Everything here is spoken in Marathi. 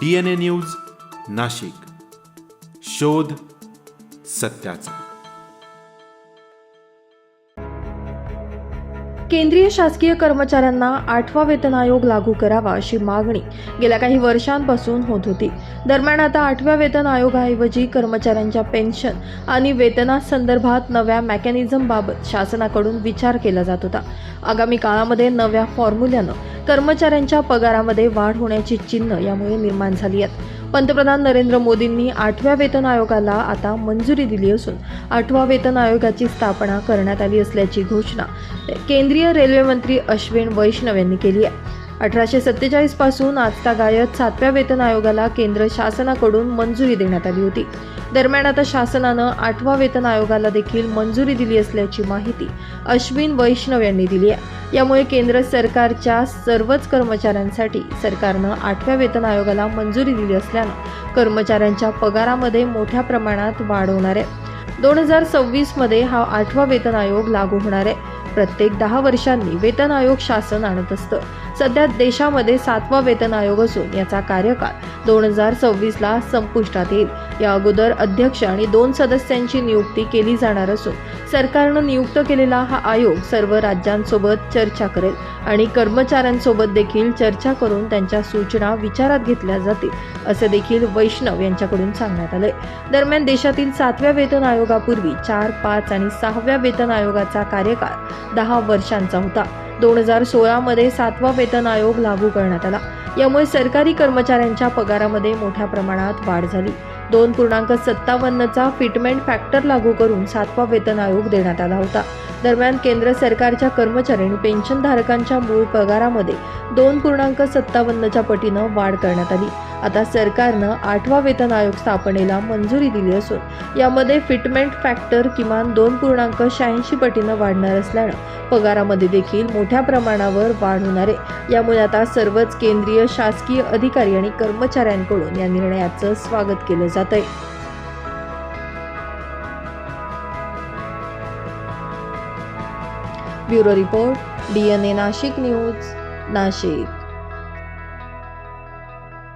D N A news Nashik. शोध सत्याचा. केंद्रीय शासकीय कर्मचाऱ्यांना आठवा वेतन आयोग लागू करावा अशी मागणी गेल्या काही वर्षांपासून होत होती. दरम्यान आता आठव्या वेतन आयोगाऐवजी कर्मचाऱ्यांच्या पेन्शन आणि वेतनासंदर्भात नव्या मेकॅनिझमबाबत शासनाकडून विचार केला जात होता. आगामी काळामध्ये नव्या फॉर्म्युल्यानं कर्मचाऱ्यांच्या पगारामध्ये वाढ होण्याची चिन्ह यामुळे निर्माण झाली आहेत. पंतप्रधान नरेंद्र मोदींनी आठव्या वेतन आयोगाला आता मंजुरी दिली असून आठवा वेतन आयोगाची स्थापना करण्यात आली असल्याची घोषणा केंद्रीय रेल्वे मंत्री अश्विन वैष्णव यांनी केली आहे. अठराशे सत्तेचाळीसपासून आजतागायत सातव्या वेतन आयोगाला केंद्र शासनाकडून मंजुरी देण्यात आली होती. दरम्यान आता शासनानं आठवा वेतन आयोगाला देखील मंजुरी दिली असल्याची माहिती अश्विन वैष्णव यांनी दिली आहे. यामुळे केंद्र सरकारच्या सर्वच कर्मचाऱ्यांसाठी सरकारनं आठव्या वेतन आयोगाला मंजुरी दिली असल्यानं कर्मचाऱ्यांच्या पगारामध्ये मोठ्या प्रमाणात वाढ होणार आहे. दोन हजार सव्वीसमध्ये हा आठवा वेतन आयोग लागू होणार आहे. प्रत्येक दहा वर्षांनी वेतन आयोग शासन आणत असतं. सध्या देशामध्ये सातवा वेतन आयोग असून याचा कार्यकाळ दोन हजार सव्वीसला संपुष्टात येईल. या अगोदर अध्यक्ष आणि दोन सदस्यांची नियुक्ती केली जाणार असून सरकारनं नियुक्त केलेला हा आयोग सर्व राज्यांसोबत चर्चा करेल आणि कर्मचाऱ्यांसोबत देखील चर्चा करून त्यांच्या सूचना विचारात घेतल्या जातील असे देखील वैष्णव यांच्याकडून सांगण्यात आलंय. दरम्यान देशातील सातव्या वेतन आयोगापूर्वी चार पाच आणि सहाव्या वेतन आयोगाचा कार्यकाळ दहा वर्षांचा होता. दोन हजार सोळामध्ये सातवा वेतन आयोग लागू करण्यात आला. यामुळे सरकारी कर्मचाऱ्यांच्या पगारामध्ये मोठ्या प्रमाणात वाढ झाली. दोन पूर्णांक सत्तावन्नचा फिटमेंट फॅक्टर लागू करून सातवा वेतन आयोग देण्यात आला होता. दरम्यान केंद्र सरकारच्या कर्मचारी आणि पेन्शनधारकांच्या मूळ पगारामध्ये दोन पूर्णांक सत्तावन्नच्या पटीनं वाढ करण्यात आली. आता सरकारनं आठवा वेतन आयोग स्थापनेला मंजुरी दिली असून यामध्ये फिटमेंट फॅक्टर किमान दोन पूर्णांक शहाऐंशी पटीनं वाढणार असल्यानं पगारामध्ये देखील मोठ्या प्रमाणावर वाढ होणार आहे. यामुळे आता सर्वच केंद्रीय शासकीय अधिकारी आणि कर्मचाऱ्यांकडून या निर्णयाचं स्वागत केलं जात आहे. Bureau report D N A Nashik news Nashik.